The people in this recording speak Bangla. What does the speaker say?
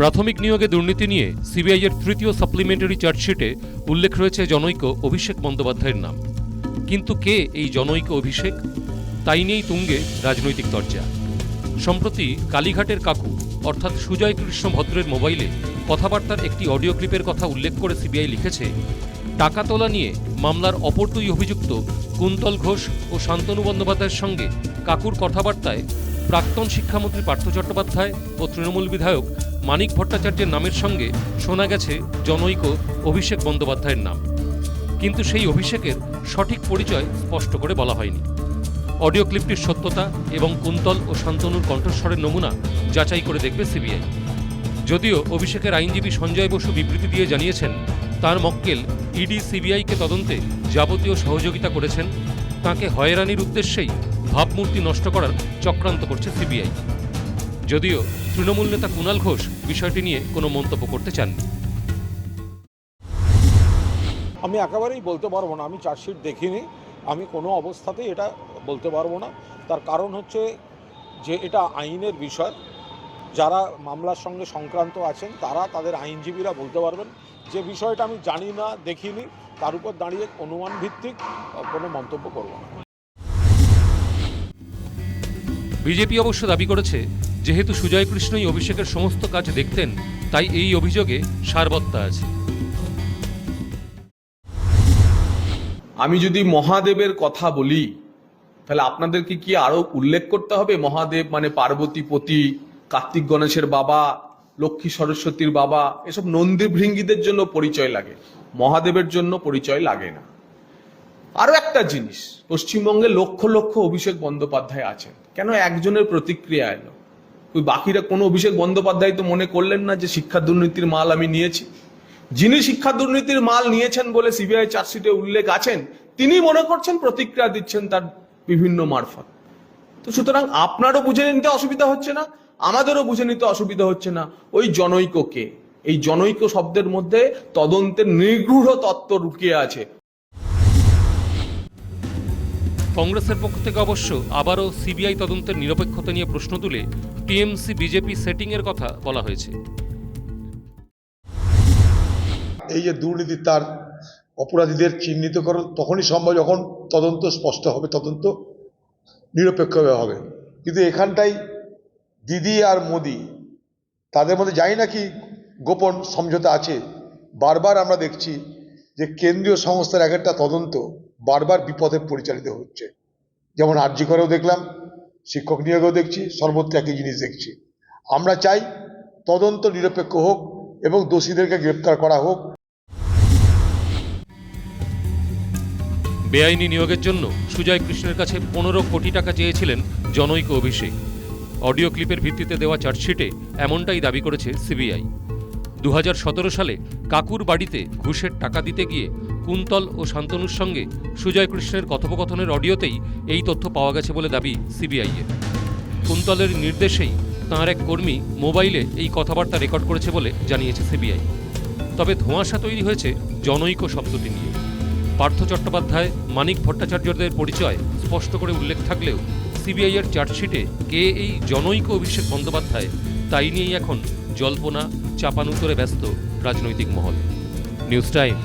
প্রাথমিক নিয়োগে দুর্নীতি নিয়ে সিবিআইয়ের তৃতীয় সাপ্লিমেন্টারি চার্জশিটে উল্লেখ রয়েছে জনৈক অভিষেক বন্দ্যোপাধ্যায়ের নাম। কিন্তু কে এই জনৈক অভিষেক? তাই নিয়েই তুঙ্গে রাজনৈতিক চর্চা সম্প্রতি কালীঘাটের কাকু, অর্থাৎ সুজয় কৃষ্ণ ভদ্রের মোবাইলে কথাবার্তার একটি অডিও ক্লিপের কথা উল্লেখ করে সিবিআই লিখেছে, টাকা তোলা নিয়ে মামলার অপর দুই অভিযুক্ত কুন্তল ঘোষ ও শান্তনু বন্দ্যোপাধ্যায়ের সঙ্গে কাকুর কথাবার্তায় প্রাক্তন শিক্ষামন্ত্রী পার্থ চট্টোপাধ্যায় ও তৃণমূল বিধায়ক মানিক ভট্টাচার্যের নামের সঙ্গে শোনা গেছে জনৈক অভিষেক বন্দ্যোপাধ্যায়ের নাম। কিন্তু সেই অভিষেকের সঠিক পরিচয় স্পষ্ট করে বলা হয়নি। অডিও ক্লিপটির সত্যতা এবং কুন্তল ও শান্তনুর কণ্ঠস্বরের নমুনা যাচাই করে দেখবে সিবিআই। যদিও অভিষেকের আইনজীবী সঞ্জয় বসু বিবৃতি দিয়ে জানিয়েছেন, তার মক্কেল ইডি সিবিআইকে তদন্তে যাবতীয় সহযোগিতা করেছেন। তাকে হয়রানির উদ্দেশ্যেই ভাবমূর্তি নষ্ট করার চক্রান্ত করছে সিবিআই। যদিও তৃণমূল নেতা কুণাল ঘোষ বিষয়টি নিয়ে কোনো মন্তব্য করতে চাননি। আমি একেবারেই বলতে পারব না, আমি চার্জশিট দেখিনি, আমি কোনো অবস্থাতেই এটা বলতে পারব না। তার কারণ হচ্ছে যে এটা আইনের বিষয়, যারা মামলার সঙ্গে সংক্রান্ত আছেন, তারা তাদের আইনজীবীরা বলতে পারবেন। যে বিষয়টা আমি জানি না, দেখিনি, তার উপর দাঁড়িয়ে অনুমান ভিত্তিক কোনো মন্তব্য করব না। বিজেপি অবশ্য দাবি করেছে, যেহেতু সুজয় কৃষ্ণই অভিষেকের সমস্ত কাজ দেখতেন, তাই এই অভিযোগে সারবত্তা আছে। আমি যদি মহাদেবের কথা বলি, তাহলে আপনাদেরকে কি আরও উল্লেখ করতে হবে? মহাদেব মানে পার্বতী পতি, কার্তিক গণেশের বাবা, লক্ষ্মী সরস্বতীর বাবা, এসব নন্দী ভৃঙ্গীদের জন্য পরিচয় লাগে। মহাদেবের জন্য পরিচয় লাগে না। আরও একটা জিনিস, পশ্চিমবঙ্গে লক্ষ লক্ষ অভিষেক বন্দ্যোপাধ্যায় আছেন। কেন একজনের প্রতিক্রিয়া এলো? ওই বাকিরা কোনো অভিষেক বন্দ্যোপাধ্যায় তো মনে করলেন না যে শিক্ষা দুর্নীতির মাল আমি নিয়েছি। যিনি শিক্ষা দুর্নীতির মাল নিয়েছেন বলে সিবিআই চার্জশিটে উল্লেখ আছেন, তিনি মনে করছেন প্রতিক্রিয়া দিচ্ছেন তার বিভিন্ন মারফত। তো সুতরাং আপনারও বুঝে নিতে অসুবিধা হচ্ছে না, আমাদেরও বুঝে নিতে অসুবিধা হচ্ছে না, ওই জনৈক কে এই জনৈক শব্দের মধ্যে তদন্তের নিগূঢ় তত্ত্ব লুকিয়ে আছে। কংগ্রেসের পক্ষ থেকে অবশ্য আবারও সিবিআই তদন্তের নিরপেক্ষতা নিয়ে প্রশ্ন তুলে টিএমসি, বিজেপি সেটিংয়ের কথা বলা হয়েছে। এই যে দুর্নীতি তার অপরাধীদের চিহ্নিত করো তখনই সম্ভব যখন তদন্ত স্পষ্ট হবে, তদন্ত নিরপেক্ষভাবে হবে। কিন্তু এখানটাই দিদি আর মোদি, তাদের মধ্যে জানি না কি গোপন সমঝোতা আছে। বারবার আমরা দেখছি যে কেন্দ্রীয় সংস্থার এক একটা তদন্ত বারবার বিপদে পরিচালিত হচ্ছে। যেমন আর্জি করেও দেখলাম, শিক্ষক নিয়োগেও দেখছি, সর্বত্র একই জিনিস দেখছি। আমরা চাই তদন্ত নিরপেক্ষ হোক এবং দোষীদেরকে গ্রেপ্তার করা হোক। বেআইনি নিয়োগের জন্য সুজয় কৃষ্ণের কাছে পনেরো কোটি টাকা চেয়েছিলেন জনৈক অভিষেক। অডিও ক্লিপের ভিত্তিতে দেওয়া চার্জশিটে এমনটাই দাবি করেছে সিবিআই। দু হাজার সতেরো সালে কাকুর বাড়িতে ঘুষের টাকা দিতে গিয়ে কুন্তল ও শান্তনুর সঙ্গে সুজয় কৃষ্ণের কথোপকথনের অডিওতেই এই তথ্য পাওয়া গেছে বলে দাবি সিবিআইয়ের কুন্তলের নির্দেশেই তাঁর এক কর্মী মোবাইলে এই কথাবার্তা রেকর্ড করেছে বলে জানিয়েছে সিবিআই। তবে ধোঁয়াশা তৈরি হয়েছে জনৈক শব্দটি নিয়ে। পার্থ চট্টোপাধ্যায়, মানিক ভট্টাচার্যদের পরিচয় স্পষ্ট করে উল্লেখ থাকলেও সিবিআইয়ের চার্জশিটে কে এই জনৈক অভিষেক বন্দ্যোপাধ্যায়, তাই নিয়েই এখন জল্পনা চাপানুতরে ব্যস্ত রাজনৈতিক মহল। News time